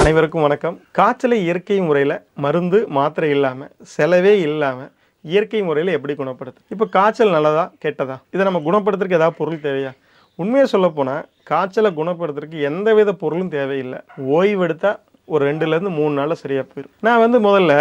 அனைவருக்கும் வணக்கம். காய்ச்சலை இயற்கை முறையில் மருந்து மாத்திரை இல்லாமல் செலவே இல்லாமல் இயற்கை முறையில் எப்படி குணப்படுத்து? இப்போ காய்ச்சல் நல்லதா கெட்டதா? இதை நம்ம குணப்படுத்துறதுக்கு ஏதாவது பொருள் தேவையா? உண்மையை சொல்லப்போனால் காய்ச்சலை குணப்படுத்துறதுக்கு எந்த வித பொருளும் தேவையில்லை. ஓய்வெடுத்தால் ஒரு ரெண்டுலேருந்து மூணு நாளில் சரியாக போயிடும் நான் வந்து முதல்ல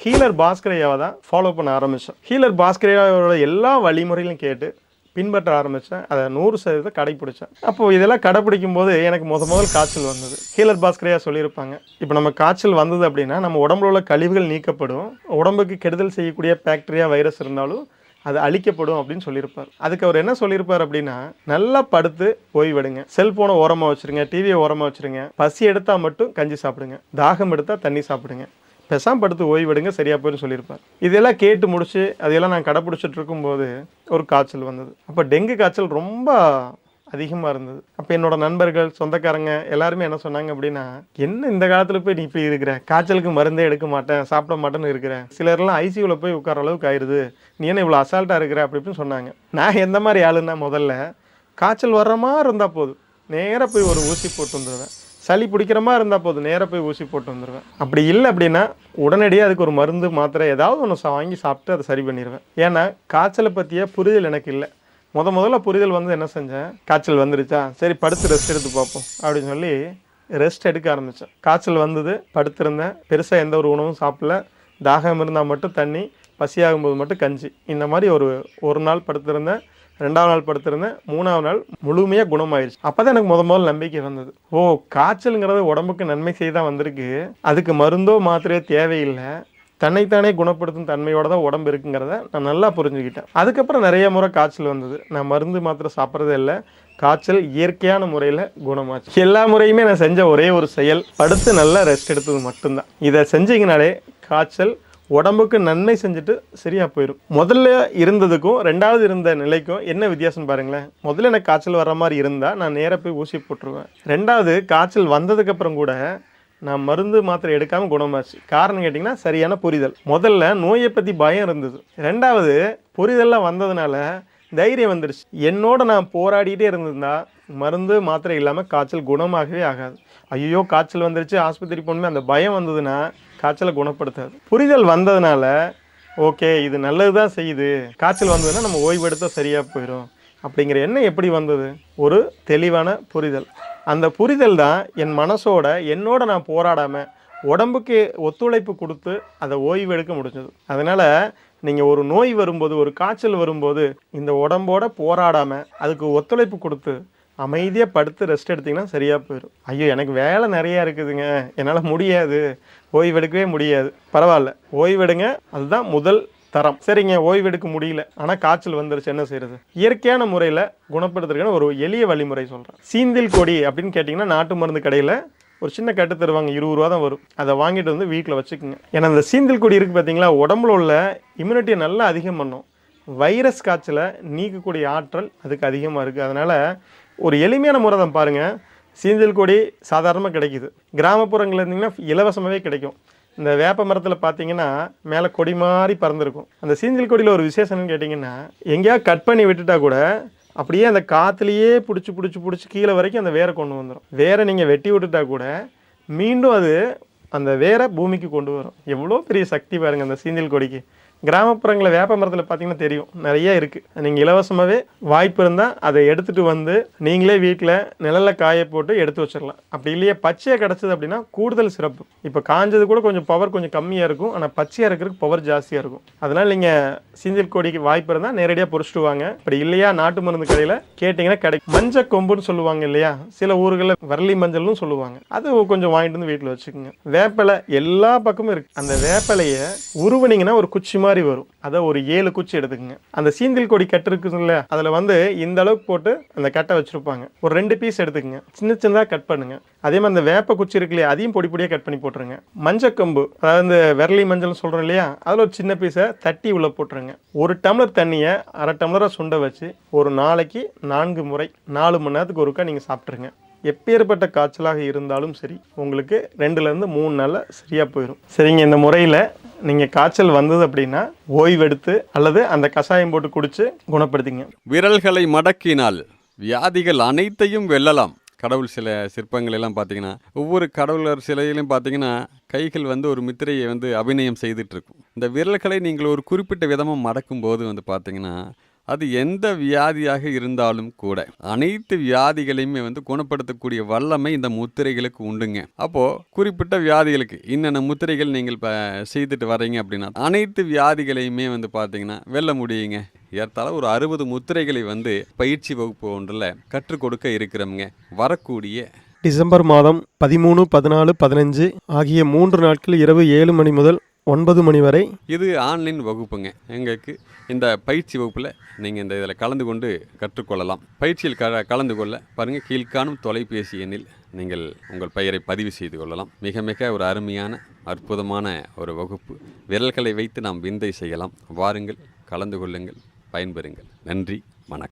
ஹீலர் பாஸ்கரையாவை தான் ஃபாலோ பண்ண ஆரம்பித்தேன் ஹீலர் பாஸ்கரையாவோட எல்லா வழிமுறையிலும் கேட்டு பின்பற்ற ஆரம்பித்தேன் அதை நூறு சதவீதம் கடைப்பிடிச்சேன். அப்போ இதெல்லாம் கடைப்பிடிக்கும் போது எனக்கு முத முதல் காய்ச்சல் வந்தது. ஹீலர் பாஸ்கரையா சொல்லியிருப்பாங்க. இப்போ நம்ம காய்ச்சல் வந்தது அப்படின்னா நம்ம உடம்புல உள்ள கழிவுகள் நீக்கப்படும். உடம்புக்கு கெடுதல் செய்யக்கூடிய பாக்டீரியா வைரஸ் இருந்தாலும் அது அழிக்கப்படும் அப்படின்னு சொல்லியிருப்பார். அதுக்கு அவர் என்ன சொல்லியிருப்பார் அப்படின்னா நல்லா படுத்து ஓய்வெடுங்க செல்போனை ஓரமாக வச்சிருங்க டிவியை ஓரமாக வச்சுருங்க. பசி எடுத்தால் மட்டும் கஞ்சி சாப்பிடுங்க. தாகம் எடுத்தால் தண்ணி சாப்பிடுங்க. பெசாம்படுத்து ஓய்வெடுங்க சரியாக போயிடும் சொல்லியிருப்பார். இதெல்லாம் கேட்டு முடிச்சு அதையெல்லாம் நான் கடைப்பிடிச்சிட்டு இருக்கும்போது ஒரு காய்ச்சல் வந்தது. அப்போ டெங்கு காய்ச்சல் ரொம்ப அதிகமாக இருந்தது. அப்போ என்னோட நண்பர்கள் சொந்தக்காரங்க எல்லாருமே என்ன சொன்னாங்க அப்படின்னா என்ன இந்த காலத்தில் போய் நீ இப்படி இருக்கிற? காய்ச்சலுக்கு மருந்தே எடுக்க மாட்டேன் சாப்பிட மாட்டேன்னு இருக்கிறேன் சிலர்லாம் ஐசியூவில் போய் உட்கார அளவுக்கு ஆயிடுது நீ என்ன இவ்வளோ அசால்ட்டாக இருக்கிற? அப்படி இப்படின்னு சொன்னாங்க. நான் எந்த மாதிரி ஆளுன்னா முதல்ல காய்ச்சல் வர்ற மாதிரி இருந்தால் போதும். நேராக போய் ஒரு ஊசி போட்டு வந்துடுவேன் சளி பிடிக்கிற மாதிரி இருந்தால் போதும். நேராக போய் ஊசி போட்டு வந்துடுவேன் அப்படி இல்லை அப்படின்னா உடனடியாக அதுக்கு ஒரு மருந்து மாத்திரை ஏதாவது ஒன்று வாங்கி சாப்பிட்டு அதை சரி பண்ணிடுவேன் ஏன்னா காய்ச்சலை பற்றிய புரிதல் எனக்கு இல்லை. முத முதல்ல புரிதல் வந்து என்ன செஞ்சேன்? காய்ச்சல் வந்துருச்சா? சரி படுத்து ரெஸ்ட் எடுத்து பார்ப்போம் அப்படின்னு சொல்லி ரெஸ்ட் எடுக்க ஆரம்பித்தேன் காய்ச்சல் வந்தது படுத்திருந்தேன். பெருசாக எந்த ஒரு உணவும் சாப்பிடல. தாகம் இருந்தால் மட்டும் தண்ணி பசியாகும்போது மட்டும் கஞ்சி. இந்த மாதிரி ஒரு ஒரு நாள் படுத்திருந்தேன். ரெண்டாவது நாள் படுத்திருந்தேன். மூணாவது நாள் முழுமையாக குணமாயிருச்சு. அப்போ தான் எனக்கு முத முதல்ல நம்பிக்கை வந்தது. ஓ காய்ச்சலுங்கிறது உடம்புக்கு நன்மை செய்ய தான் வந்திருக்கு. அதுக்கு மருந்தோ மாத்திரையோ தேவையில்லை. தன்னைத்தானே குணப்படுத்தும் தன்மையோட தான் உடம்பு இருக்குங்கிறத நான் நல்லா புரிஞ்சுக்கிட்டேன். அதுக்கப்புறம் நிறைய முறை காய்ச்சல் வந்தது. நான் மருந்து மாத்திரை சாப்பிட்றதே இல்லை. காய்ச்சல் இயற்கையான முறையில் குணமாச்சு. எல்லா முறையுமே நான் செஞ்ச ஒரே ஒரு செயல் படுத்து நல்லா ரெஸ்ட் எடுத்தது மட்டும்தான். இதை செஞ்சீங்கனாலே காய்ச்சல் உடம்புக்கு நன்மை செஞ்சுட்டு சரியா போயிடும் முதல்ல இருந்ததுக்கும் ரெண்டாவது இருந்த நிலைக்கும் என்ன வித்தியாசம் பாருங்களேன். முதல்ல எனக்கு காய்ச்சல் வர மாதிரி இருந்தால் நான் நேராக போய் ஊசி போட்டுருவேன். ரெண்டாவது காய்ச்சல் வந்ததுக்கப்புறம் கூட நான் மருந்து மாத்திரை எடுக்காமல் குணமாச்சு. காரணம் கேட்டிங்கன்னா சரியான புரிதல். முதல்ல நோயை பற்றி பயம் இருந்தது. ரெண்டாவது புரிதல்லாம் வந்ததுனால தைரியம் வந்துடுச்சு என்னோட நான் போராடிட்டே இருந்திருந்தா மருந்து மாத்திரை இல்லாமல் காய்ச்சல் குணமாகவே ஆகாது. ஐயோ காய்ச்சல் வந்துருச்சு ஆஸ்பத்திரி போகணுமே அந்த பயம் வந்ததுன்னா காய்ச்சலை குணப்படுத்தாது புரிதல் வந்ததுனால ஓகே இது நல்லது தான் செய்யுது. காய்ச்சல் வந்ததுன்னா நம்ம ஓய்வெடுத்தா சரியாக போயிடும் அப்படிங்கிற எண்ணம் எப்படி வந்தது? ஒரு தெளிவான புரிதல். அந்த புரிதல் தான் என் மனசோட என்னோட நான் போராடாமல் உடம்புக்கு ஒத்துழைப்பு கொடுத்து அதை ஓய்வு எடுக்க முடிஞ்சது. அதனால் நீங்கள் ஒரு நோய் வரும்போது ஒரு காய்ச்சல் வரும்போது இந்த உடம்போட போராடாமல் அதுக்கு ஒத்துழைப்பு கொடுத்து அமைதியாக படுத்து ரெஸ்ட் எடுத்தீங்கன்னா சரியாக போயிடும் ஐயோ எனக்கு வேலை நிறையா இருக்குதுங்க. என்னால் முடியாது. ஓய்வெடுக்கவே முடியாது. பரவாயில்ல. ஓய்வெடுங்க. அதுதான் முதல் தரம். சரிங்க ஓய்வெடுக்க முடியல. ஆனால் காய்ச்சல் வந்துருச்சு. என்ன செய்யறது? இயற்கையான முறையில் குணப்படுத்துறதுக்கான ஒரு எளிய வழிமுறை சொல்கிறேன் சீந்தில் கொடி அப்படின்னு கேட்டிங்கன்னா நாட்டு மருந்து கடையில் ஒரு சின்ன கட்டு தருவாங்க. இருபது ரூபா தான் வரும். அதை வாங்கிட்டு வந்து வீட்டில் வச்சுக்கோங்க. ஏன்னா அந்த சீந்தில் கொடி இருக்குது பார்த்தீங்களா உடம்புல உள்ள இம்யூனிட்டியை நல்லா அதிகம் பண்ணும். வைரஸ் காய்ச்சலை நீக்கக்கூடிய ஆற்றல் அதுக்கு அதிகமாக இருக்குது அதனால் ஒரு எளிமையான முறை தான் பாருங்கள் சீந்தில் கொடி சாதாரணமாக கிடைக்குது. கிராமப்புறங்களில் இருந்தீங்கன்னா இலவசமாகவே கிடைக்கும். இந்த வேப்ப மரத்தில் பார்த்தீங்கன்னா மேலே கொடி மாதிரி பறந்துருக்கும். அந்த சீந்தில் கொடியில் ஒரு விசேஷம்னு கேட்டிங்கன்னா எங்கேயா கட் பண்ணி விட்டுட்டா கூட அப்படியே அந்த காற்றுலையே பிடிச்சி பிடிச்சி பிடிச்சி கீழே வரைக்கும் அந்த வேரை கொண்டு வந்துடும் வேரை நீங்கள் வெட்டி விட்டுட்டா கூட மீண்டும் அது அந்த வேரை பூமிக்கு கொண்டு வரும். எவ்வளோ பெரிய சக்தி பாருங்கள் அந்த சீந்தில் கொடிக்கு. கிராமப்புறங்களில் வேப்ப மரத்தில் பார்த்தீங்கன்னா தெரியும். நிறைய இருக்குது நீங்கள் இலவசமாகவே வாய்ப்பு இருந்தால் அதை எடுத்துகிட்டு வந்து நீங்களே வீட்டில் நிழலில் காய போட்டு எடுத்து வச்சிடலாம். அப்படி இல்லையே பச்சையாக கிடச்சிது அப்படின்னா கூடுதல் சிறப்பு. இப்போ காஞ்சது கூட கொஞ்சம் பவர் கொஞ்சம் கம்மியாக இருக்கும். ஆனால் பச்சையாக இருக்கிறதுக்கு பவர் ஜாஸ்தியாக இருக்கும். அதனால் நீங்கள் சீஞ்சல் கொடிக்கு வாய்ப்பு இருந்தால் நேரடியாக பொறிச்சிட்டு வாங்க. அப்படி இல்லையா நாட்டு மருந்து கடையில் கேட்டிங்கன்னா கிடைக்கும். மஞ்சள் கொம்புன்னு சொல்லுவாங்க இல்லையா சில ஊர்களில் வரலி மஞ்சள்னு சொல்லுவாங்க. அது கொஞ்சம் வாங்கிட்டு வந்து வீட்டில் வச்சுக்கோங்க. வேப்பிலை எல்லா பக்கமும் இருக்குது அந்த வேப்பிலையை உருவனிங்கன்னா ஒரு குச்சி மாதிரி வரும். அதை ஒரு ஏழு குச்சி எடுத்துக்கோங்க. அந்த சீந்தில் கொடி கட்டு இருக்குதுல்ல அதில் வந்து இந்த அளவுக்கு போட்டு அந்த கட்டை வச்சுருப்பாங்க. ஒரு ரெண்டு பீஸ் எடுத்துக்கோங்க. சின்ன சின்னதாக கட் பண்ணுங்க. அதே மாதிரி அந்த வேப்ப குச்சி இருக்கு இல்லையா? அதையும் பொடி பொடியாக கட் பண்ணி போட்டுருங்க. மஞ்சள் கம்பு அதாவது இந்த விரலி மஞ்சள்னு சொல்கிறோம் இல்லையா? அதில் ஒரு சின்ன பீஸை தட்டி உள்ளே போட்டுருங்க. ஒரு டம்ளர் தண்ணியை அரை டம்ளராக சுண்ட வச்சு ஒரு நாளைக்கு நான்கு முறை நாலு மணி நேரத்துக்கு ஒருக்கா நீங்கள் சாப்பிட்ருங்க எப்பேற்பட்ட காய்ச்சலாக இருந்தாலும் சரி உங்களுக்கு ரெண்டுலேருந்து மூணு நாளில் சரியாக போயிடும் சரிங்க இந்த முறையில் நீங்கள் காய்ச்சல் வந்தது அப்படின்னா ஓய்வெடுத்து அல்லது அந்த கஷாயம் போட்டு குடிச்சு குணப்படுத்திங்க. விரல்களை மடக்கினால் வியாதிகள் அனைத்தையும் வெல்லலாம். கடவுள் சில சிற்பங்கள் எல்லாம் பார்த்தீங்கன்னா ஒவ்வொரு கடவுளர் சிலையிலும் பார்த்தீங்கன்னா கைகள் வந்து ஒரு முத்திரையை வந்து அபிநயம் செய்துட்டு இருக்கும். இந்த விரல்களை நீங்கள் ஒரு குறிப்பிட்ட விதமாக மடக்கும் போது வந்து பார்த்தீங்கன்னா அது எந்த வியாதியாக இருந்தாலும் கூட. அனைத்து வியாதிகளையுமே வந்து குணப்படுத்தக்கூடிய வல்லமை இந்த முத்திரைகளுக்கு உண்டுங்க. அப்போ குறிப்பிட்ட வியாதிகளுக்கு இன்னென்ன முத்திரைகள் நீங்கள் இப்போ செய்துட்டு வரீங்க அப்படின்னா அனைத்து வியாதிகளையுமே வந்து பார்த்தீங்கன்னா வெல்ல முடியுங்க. ஏற்றால ஒரு அறுபது முத்திரைகளை வந்து பயிற்சி வகுப்பு ஒன்றில் கற்றுக் கொடுக்க இருக்கிறோம்ங்க. வரக்கூடிய டிசம்பர் மாதம் பதிமூணு பதினாலு பதினஞ்சு ஆகிய மூன்று நாட்கள் இரவு ஏழு மணி முதல் ஒன்பது மணி வரை. இது ஆன்லைன் வகுப்புங்க. எங்களுக்கு இந்த பயிற்சி வகுப்பில் நீங்கள் இந்த இதில் கலந்து கொண்டு கற்றுக்கொள்ளலாம். பயிற்சியில் க கலந்து கொள்ள பாருங்கள் கீழ்காணும் தொலைபேசி எண்ணில் நீங்கள் உங்கள் பெயரை பதிவு செய்து கொள்ளலாம். மிக மிக ஒரு அருமையான அற்புதமான ஒரு வகுப்பு. விரல்களை வைத்து நாம் விந்தை செய்யலாம். வாருங்கள் கலந்து கொள்ளுங்கள் பயன்பெறுங்கள். நன்றி.